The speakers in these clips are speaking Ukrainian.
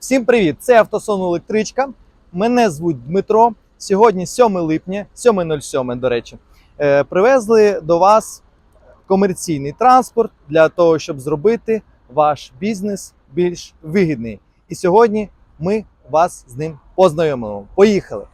Всім привіт! Це автосон електричка. Мене звуть Дмитро. Сьогодні 7 липня, 7.07, до речі. Е, Привезли до вас комерційний транспорт для того, щоб зробити ваш бізнес більш вигідний. І сьогодні ми вас з ним познайомимо. Поїхали!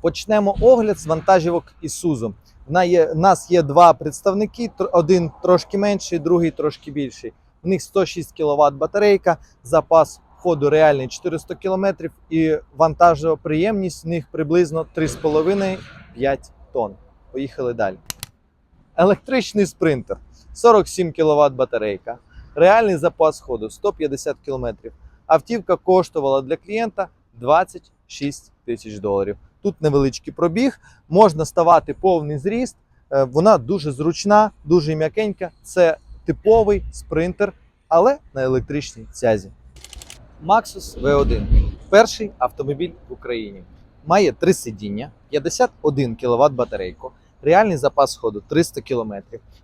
Почнемо огляд з вантажівок Ісузу. У нас є, два представники: один трошки менший, другий трошки більший. В них 106 кВт батарейка, запас ходу реальний 400 км і вантажова приємність в них приблизно 3,5-5 тонн. Поїхали далі. Електричний спринтер 47 кВт батарейка, реальний запас ходу 150 км. Автівка коштувала для клієнта 26 тисяч доларів. Тут невеличкий пробіг, можна ставати повний зріст. Е, Вона дуже зручна, дуже м'якенька. Це типовий спринтер, але на електричній цязі. Maxus V1 перший автомобіль в Україні. Має три сидіння, 51 кВт батарейку, реальний запас ходу 300 км.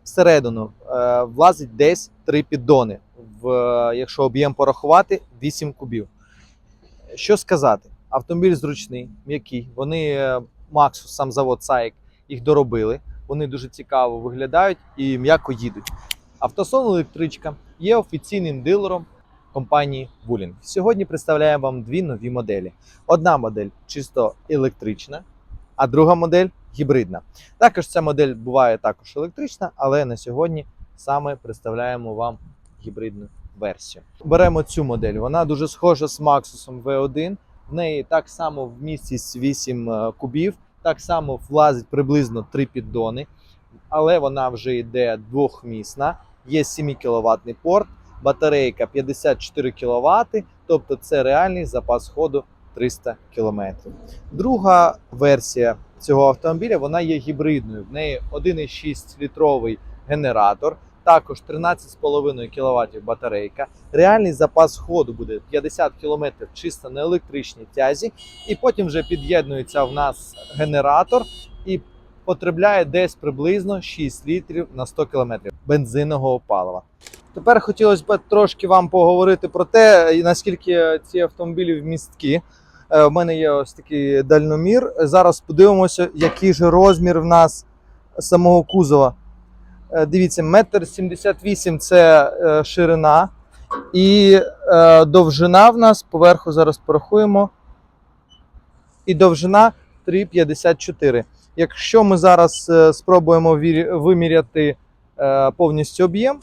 Всередину е, влазить десь 3 піддони, в, е, якщо об'єм порахувати, 8 кубів. Що сказати? Автомобіль зручний, м'який. Вони е, Maxus, сам завод SAIC, їх доробили. Вони дуже цікаво виглядають і м'яко їдуть. Автосон електричка є офіційним дилером компанії Wuling. Сьогодні представляємо вам дві нові моделі. Одна модель чисто електрична, а друга модель гібридна. Також ця модель буває також електрична, але на сьогодні саме представляємо вам гібридну версію. Беремо цю модель. Вона дуже схожа з Maxus V1. В неї так само вмістість 8 е, кубів, так само влазить приблизно 3 піддони, але вона вже йде двохмісна, є 7 кВт порт, батарейка 54 кВт, тобто це реальний запас ходу 300 км. Друга версія цього автомобіля вона є гібридною. В неї 1,6 літровий генератор, також 13,5 кВт батарейка. Реальний запас ходу буде 50 км чисто на електричній тязі, і потім вже під'єднується в нас генератор і потребляє десь приблизно 6 літрів на 100 км бензинового палива. Тепер хотілося б трошки вам поговорити про те, наскільки ці автомобілі вмісткі. Е, У мене є ось такий дальномір. Зараз подивимося, який же розмір в нас самого кузова. Е, Дивіться, метр 78 це е, ширина, і е, довжина в нас поверху зараз порахуємо. І довжина 3,54. Якщо ми зараз е, спробуємо виміряти е, повністю об'єм,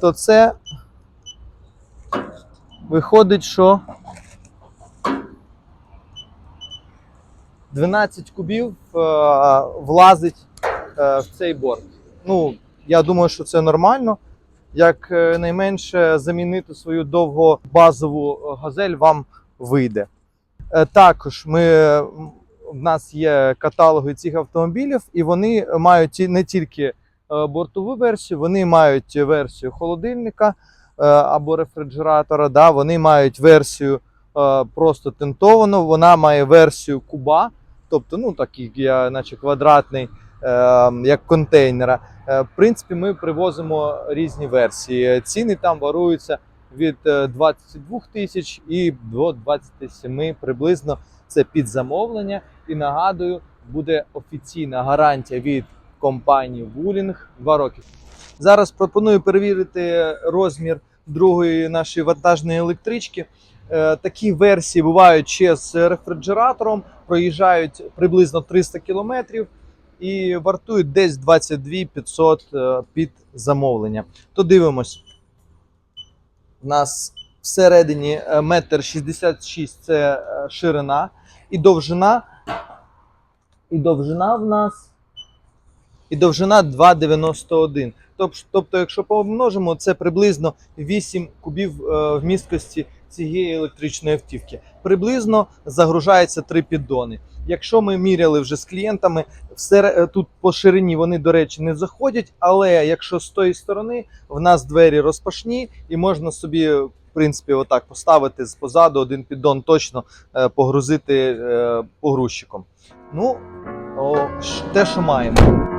то це виходить, що 12 кубів е, влазить е, в цей борт. Ну, я думаю, що це нормально. Як е, найменше замінити свою довгобазову газель вам вийде. Також ми, в нас є каталоги цих автомобілів, і вони мають не тільки бортову версію, вони мають версію холодильника е, або рефрижератора. Да, вони мають версію е, просто тентовану, вона має версію куба, тобто, ну такий, наче квадратний, е, як контейнера. Е, В принципі, ми привозимо різні версії. Ціни там варуються від е, 22 тисяч і до 27 приблизно. Це під замовлення. І нагадую, буде офіційна гарантія від компанії Wuling 2 роки. Зараз пропоную перевірити розмір другої нашої вантажної електрички. Е, Такі версії бувають ще з рефрижератором, проїжджають приблизно 300 кілометрів і вартують десь 22 500 е, під замовлення. То дивимось. У нас всередині е, метр 66 це е, ширина, і довжина. І довжина в нас. І довжина 2,91. Тобто, якщо помножимо, це приблизно 8 кубів е, вмісткості цієї електричної автівки. Приблизно загружається 3 піддони. Якщо ми міряли вже з клієнтами, все е, тут по ширині вони, до речі, не заходять. Але якщо з тої сторони в нас двері розпашні, і можна собі, в принципі, отак поставити з позаду один піддон, точно е, погрузити погрузчиком. Ну, о, те, що маємо.